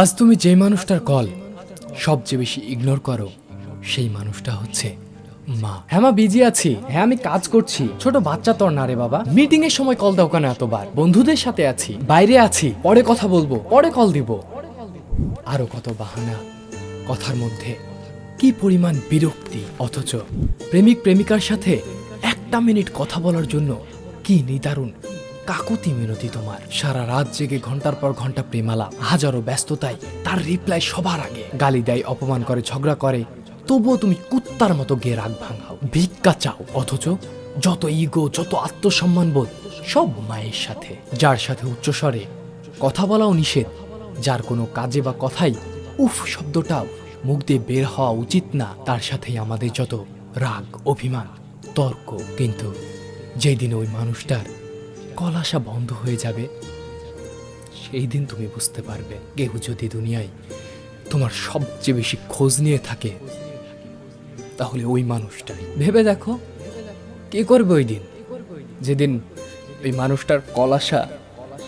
আজ তুমি যে মানুষটার কল সবচেয়ে বেশি ইগনোর করো, সেই মানুষটা হচ্ছে মা। হ্যাঁ মা বিজি আছি। হ্যাঁ আমি কাজ করছি। ছোট বাচ্চা তোর না রে বাবা। মিটিং এর সময় কল দাও কেন এতবার? বন্ধুদের সাথে আছি, বাইরে আছি। পরে কথা বলব, পরে কল দিব। আরও কত বাহানা কথার মধ্যে। কি পরিমাণ বিরক্তি। অথচ প্রেমিক প্রেমিকার সাথে একটা মিনিট কথা বলার জন্য কি নিদারুণ। কাকুতি মিনতি তোমার। সারা রাত জেগে ঘণ্টার পর ঘণ্টা প্রেমালা হাজারো ব্যস্ততায়, তার রিপ্লাই সবার আগে। গালি দেয়, অপমান করে, ঝগড়া করে, তবুও তুমি কুত্তার মতো গে রাগ ভাঙাও। ভিক্ষা চাও, অথচ যত ইগো যত আত্মসম্মান বোধ, সব মায়ের সাথে। যার সাথে উচ্চস্বরে কথা বলাও নিষেধ, যার কোনো কাজে বা কথাই উফ শব্দটাও মুখ দিয়ে বের হওয়া উচিত না, তার সাথেই আমাদের যত রাগ, অভিমান, তর্ক, কিন্তু যেই দিন ওই মানুষটার কল আসা বন্ধ হয়ে যাবে। সেই দিন তুমি বুঝতে পারবে কেউ যদি দুনিয়ায় তোমার সবচেয়ে বেশি খোঁজ নিয়ে থাকে, তাহলে ওই মানুষটাই। ভেবে দেখো, কে করবে ওই দিন? যেদিন ওই মানুষটার কলাশা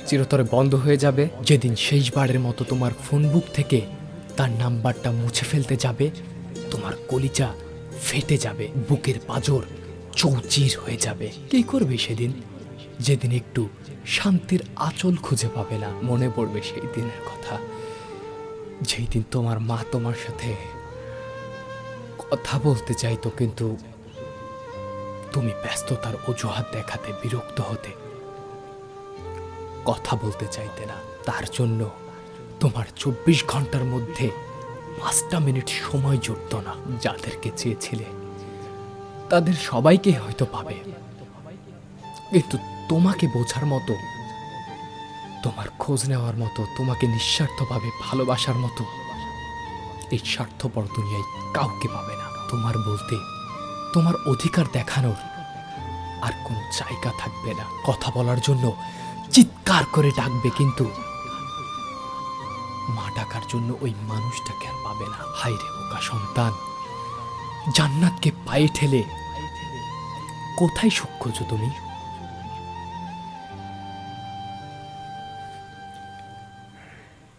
চিরতরে বন্ধ হয়ে যাবে, যেদিন শেষবারের মতো তোমার ফোন বুক থেকে তার নাম্বারটা মুছে ফেলতে যাবে, তোমার কলিচা ফেটে যাবে, বুকের পাজর চৌচির হয়ে যাবে। কি করবে সেদিন? যেদিন একটু শান্তির আঁচল খুঁজে পাবে না, মনে পড়বে সেই দিনের কথা। যেই দিন তোমার মা তোমার সাথে কথা বলতে চাইতো, কিন্তু তুমি ব্যস্ততার অজুহাত দেখাতে বিরক্ত হতে, কথা বলতে চাইতে না। তার জন্য তোমার চব্বিশ ঘণ্টার মধ্যে পাঁচটা মিনিট সময় জুটত না। যাদেরকে চেয়েছিলে, তাদের সবাইকে হয়তো পাবে। কিন্তু তোমাকে বোঝার মতো, তোমার খোঁজ নেওয়ার মতো, তোমাকে নিঃস্বার্থভাবে ভালোবাসার মতো, এই স্বার্থপর দুনিয়ায় কাউকে পাবে না। তোমার বলতে, তোমার অধিকার দেখানোর আর কোনো জায়গা থাকবে না। কথা বলার জন্য চিৎকার করে ডাকবে, কিন্তু মা ডাকার জন্য ওই মানুষটাকে আর পাবে না। হাই রে বোকা সন্তান, জান্নাতকে পায়ে ঠেলে কোথায় সুখ খোঁজো তুমি?